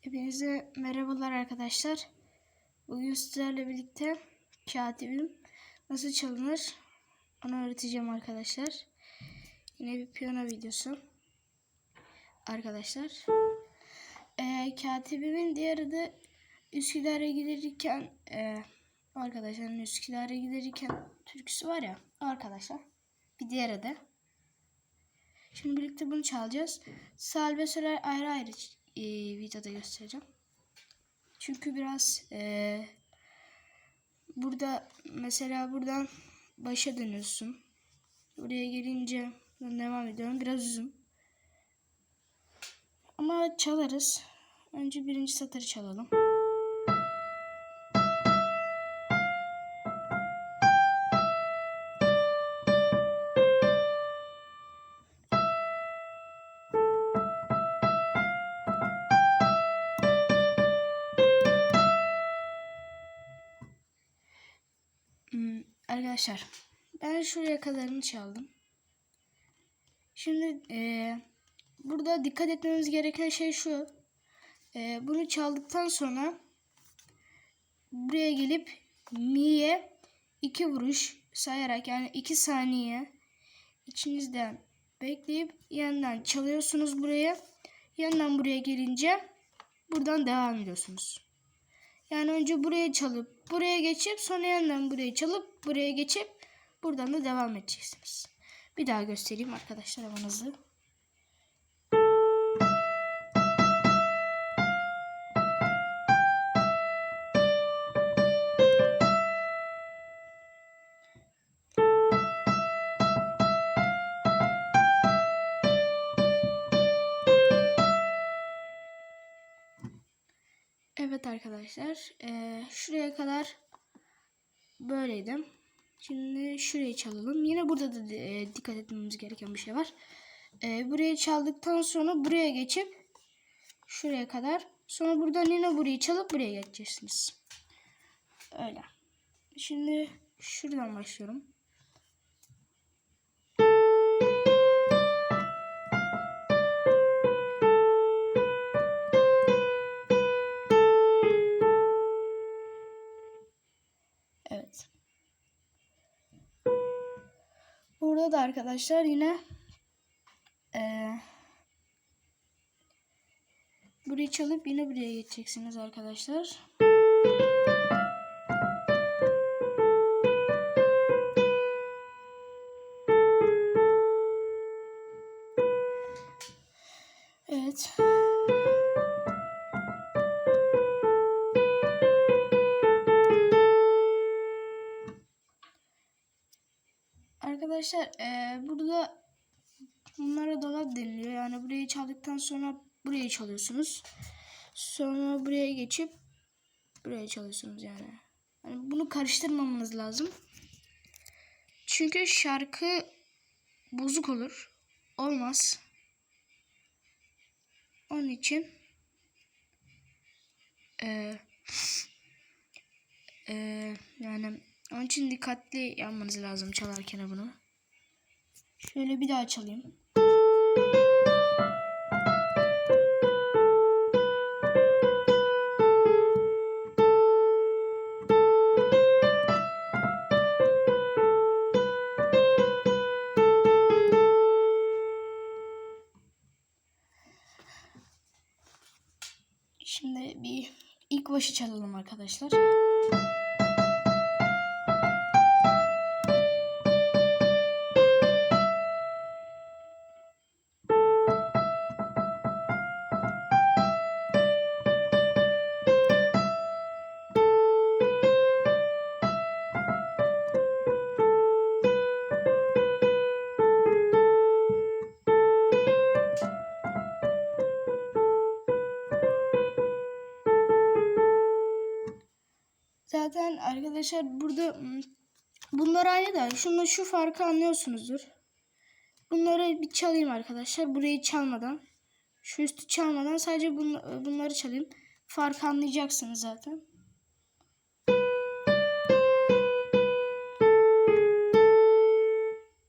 Hepinize merhabalar arkadaşlar. Bugün sizlerle birlikte katibim nasıl çalınır onu öğreteceğim arkadaşlar. Yine bir piyano videosu. Arkadaşlar. Ee, katibimin diğer adı Üsküdar'a giderken e, arkadaşların Üsküdar'a giderken türküsü var ya arkadaşlar. Bir diğer adı. Şimdi birlikte bunu çalacağız. Sal ve Soler ayrı ayrı e, videoda göstereceğim. Çünkü biraz e, burada mesela buradan başa dönüyorsun. Buraya gelince devam ediyorum. Biraz uzun. Ama çalarız. Önce birinci satırı çalalım. Arkadaşlar ben şuraya kadarını çaldım. Şimdi eee, burada dikkat etmemiz gereken şey şu. Eee, bunu çaldıktan sonra buraya gelip mi'ye iki vuruş sayarak yani iki saniye içinizden bekleyip yandan çalıyorsunuz buraya. Yandan buraya gelince buradan devam ediyorsunuz. Yani önce buraya çalıp buraya geçip sonra yandan buraya çalıp buraya geçip buradan da devam edeceksiniz. Bir daha göstereyim arkadaşlar amanızı. Evet arkadaşlar. eee, şuraya kadar böyleydim. Şimdi şurayı çalalım. Yine burada da eee, dikkat etmemiz gereken bir şey var. Eee burayı çaldıktan sonra buraya geçip şuraya kadar. Sonra buradan yine burayı çalıp buraya geçeceksiniz. Öyle. Şimdi şuradan başlıyorum. Evet. Burada da arkadaşlar yine eee burayı çalıp yine buraya geçeceksiniz arkadaşlar. Arkadaşlar eee, burada bunlara dolap deniliyor. Yani burayı çaldıktan sonra burayı çalıyorsunuz. Sonra buraya geçip buraya çalıyorsunuz yani. yani bunu karıştırmamanız lazım. Çünkü şarkı bozuk olur. Olmaz. Onun için eee eee, yani onun için dikkatli yapmanız lazım çalarken bunu. Şöyle bir daha çalayım. Şimdi bir ilk başı çalalım arkadaşlar. Zaten arkadaşlar burada hmm, bunlar aynı da şunla şu farkı anlıyorsunuzdur. Bunları bir çalayım arkadaşlar. Burayı çalmadan. Şu üstü çalmadan sadece bun- bunları çalayım. Farkı anlayacaksınız zaten.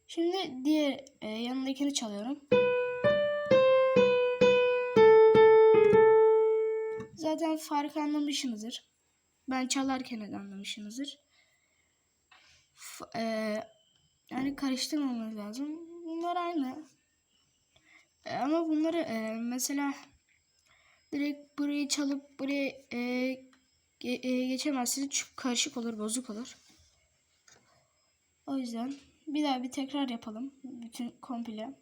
Şimdi diğer e, yanındakini çalıyorum. zaten farkı anlamışsınızdır. Ben çalarken de anlamışsınızdır. F- eee, yani karıştırmamamız lazım. Bunlar aynı. E, ama bunları e, mesela direkt burayı çalıp buraya e, ge- e, geçemezsiniz çünkü karışık olur, bozuk olur. O yüzden bir daha bir tekrar yapalım. Bütün komple.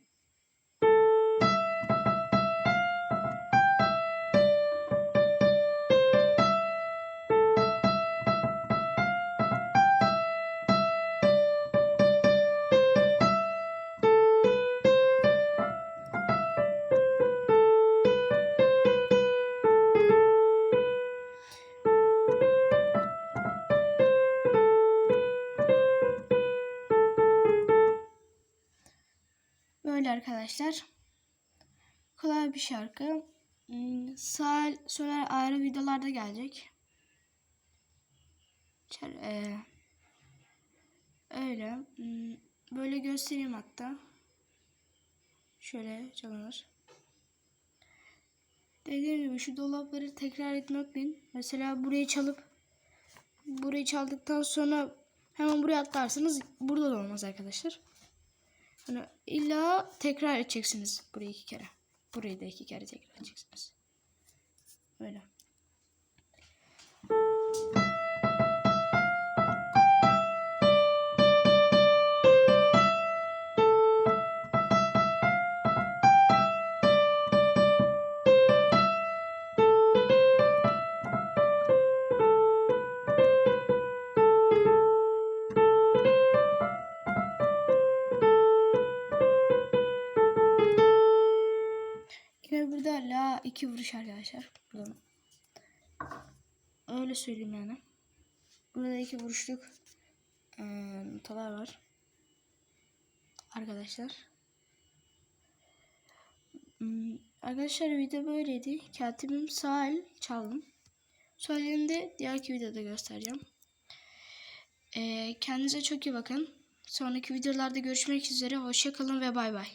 Böyle arkadaşlar. Kolay bir şarkı. Hmm, Sağ soler ayrı videolarda gelecek. Eee, öyle. Hmm, Böyle göstereyim hatta. Şöyle çalınır. Dediğim gibi şu dolapları tekrar etmeyi unutmayın. Mesela burayı çalıp burayı çaldıktan sonra hemen buraya atlarsanız burada da olmaz arkadaşlar. Hani illa tekrar edeceksiniz burayı iki kere. Burayı da iki kere tekrar edeceksiniz. Böyle. Burada la iki vuruş arkadaşlar. Buradan. Öyle söyleyeyim yani. Burada iki vuruşluk eee, notalar var. Arkadaşlar. Hmm, Arkadaşlar video böyleydi. Katibim sağ el çaldım. Sol elini de diğerki videoda göstereceğim. Eee, kendinize çok iyi bakın. Sonraki videolarda görüşmek üzere. Hoşçakalın ve bay bay.